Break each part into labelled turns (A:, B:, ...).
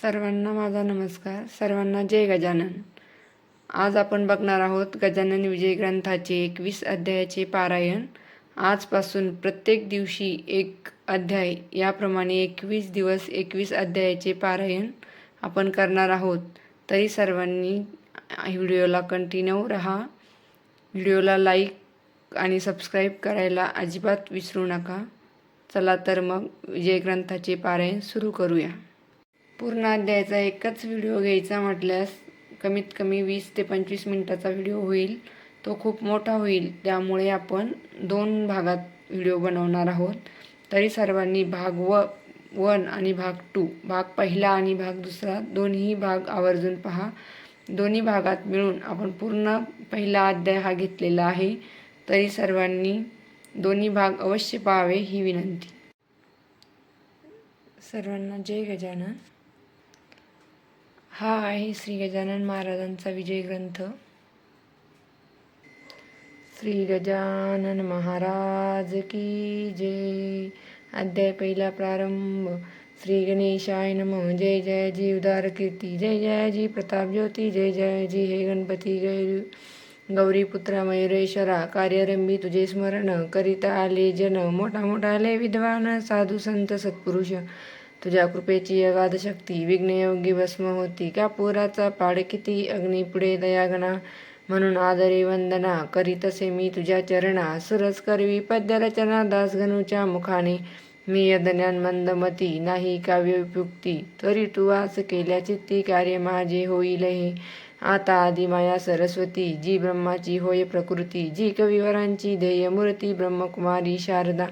A: सर्वांना माझा नमस्कार. सर्वांना जय गजानन. आज आपण बघणार आहोत गजानन विजय ग्रंथाचे एकवीस अध्यायाचे पारायण. आजपासून प्रत्येक दिवशी एक अध्याय याप्रमाणे एकवीस दिवस एकवीस अध्यायाचे पारायण आपण करणार आहोत. तरी सर्वांनी व्हिडिओला कंटिन्यू राहा. व्हिडिओला लाईक आणि सबस्क्राईब करायला अजिबात विसरू नका. चला तर मग विजय ग्रंथाचे पारायण सुरू करूया. पूर्ण अध्यायाचा एकच व्हिडिओ घ्यायचा म्हटल्यास कमीत कमी वीस ते पंचवीस मिनटाचा व्हिडिओ होईल. तो खूप मोठा होईल. त्यामुळे आपण दोन भागात व्हिडिओ बनवणार आहोत. तरी सर्वांनी भाग व वन आणि भाग टू भाग पहिला आणि भाग दुसरा दोन्ही भाग आवर्जून पहा. दोन्ही भागात मिळून आपण पूर्ण पहिला अध्याय हा घेतलेला आहे. तरी सर्वांनी दोन्ही भाग अवश्य पाहावे ही विनंती. सर्वांना जय गजानन. हा आहे श्री गजानन महाराजांचा विजय ग्रंथ. श्री गजानन महाराज की जय. अध्याय पहिला प्रारंभ. श्री गणेशाय नम. जय जय जी उदार कीर्ती. जय जय जी प्रताप ज्योती. जय जय जी हे गणपती. जय गौरी पुत्रा मयुरेश्वरा. कार्यरंभी तुझे स्मरण. करिता आले जन. मोठा मोठा आले विद्वान साधू संत सत्पुरुष. तुझ्या कृपेची अगाध शक्ती विघ्नयोगी भस्म होती. का पुराचा पाड किती अग्नी पुढे दयागणा? म्हणून आदरे वंदना करीतसे मी तुझ्या चरणा. सुरस करवी पद्यरचना दासगणूच्या मुखाने. मी यज्ञान मंदमती नाही काव्ययुक्ती तरी तू वास केल्या चित्ती कार्य माझे होईल हे. आता आदि माया सरस्वती जी ब्रह्माची होय प्रकृती. जी कविवरांची ध्येय मूर्ती ब्रह्मकुमारी शारदा.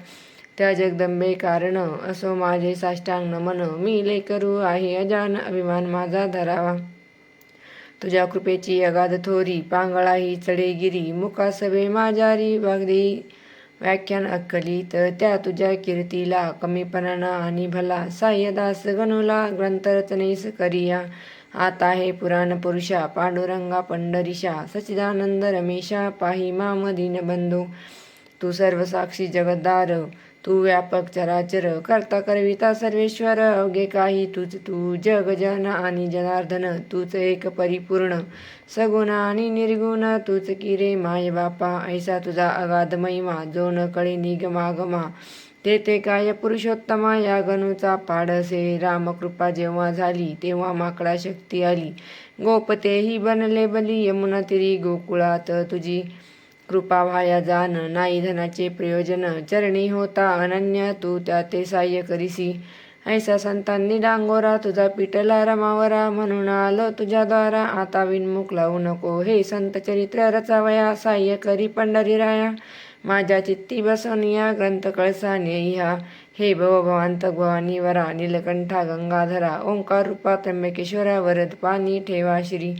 A: त्या जगदंबे कारण असो माझे साष्टांग नमन मी लेकरू आहे अजान अभिमान माझा धरावा. तुझ्या कृपेची अगाध थोरी पांगळाही चढेगिरी. मुकासवे माझारी वागदी व्याख्यान अक्कली. तर त्या तुझ्या कीर्तीला कमीपणा आणि भला साह्यदास गणुला ग्रंथरचनेस करिया. आता हे पुराण पुरुषा पांडुरंगा पंढरीशा सचिदानंद रमेशा पाही माम दीनबंधू तू सर्वसाक्षी जगद्दार तू व्यापक चराचर करता करविता सर्वेश्वर. अवघे काही तूच तू जग जन आणि जनार्दन तूच एक परिपूर्ण सगुण आणि निर्गुण तूच किरे माय बापा. ऐसा तुझा अगाध महिमा जो न कळे निगमागमा ते ते काय पुरुषोत्तमा या गणूचा पाडसे. रामकृपा जेव्हा झाली तेव्हा माकडा शक्ती आली. गोपतेही बनले बली यमुना तिरी गोकुळात तुझी कृपा व्हाया जान नाही धनाचे प्रयोजन चरणी होता अनन्य तू त्या ते साह्य करीसी. ऐसा संतांनी डांगोरा तुझा पिटला रमावरा म्हणून आलो तुझ्याद्वारा आता विनमुख लावू नको हे संत चरित्र रचावया साह्य करी पंढरी राया. माझ्या चित्ती बसून या ग्रंथ कळसा नेहा हे भवभवांत भवानी वरा नीलकंठा गंगाधरा ओंकार रूपा त्र्यंबकेश्वरा वरद पाणी ठेवा श्री.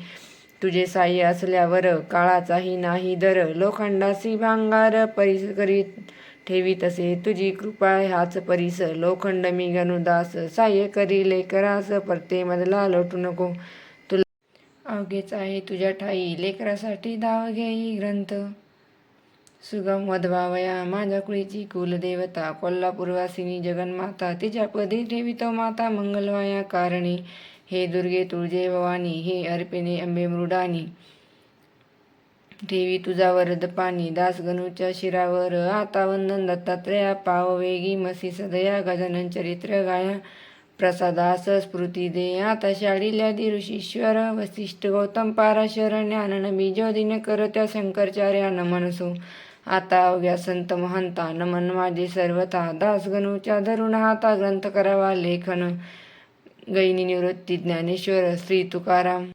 A: तुझे साई असल्यावर काळाचाही नाही दर. लोखंडासी भांगार परिस करीत ठेवी तसे. तुझी कृपा हाच परीस. लोखंड मी गनुदास साह्य करी लेकरास परते मधला लोटू नको. तुला अवघेच आहे तुझ्या ठाई. लेकरासाठी धाव घेई ग्रंथ. सुगम वधवावया माझ्या कुळीची कुलदेवता कोल्हापूरवासिनी जगन्माता तिच्या पदी ठेवितो माता मंगलवाया कारणे. हे दुर्गे तुळजे भवानी हे अर्पिणे अंबे मृडानी. ठेवी तुझा वरद पाणी दासगणूच्या शिरावर. आता वंदन दत्तात्रया पाव वेगी मसी सदया गजानन चरित्र गाया. प्रसादास स्मृती दे आता शाळील्यादी ऋषीश्वर वसिष्ठ गौतम पाराशर ज्ञानन बीजो दिन करत्या शंकरचार्या नमनसो आता अवघ्या संत महंता नमन माझे सर्वथा दासगणूच्या धरुण हाता ग्रंथ करावा लेखन. गैनी निवृत्ती ज्ञानेश्वर श्री तुकाराम.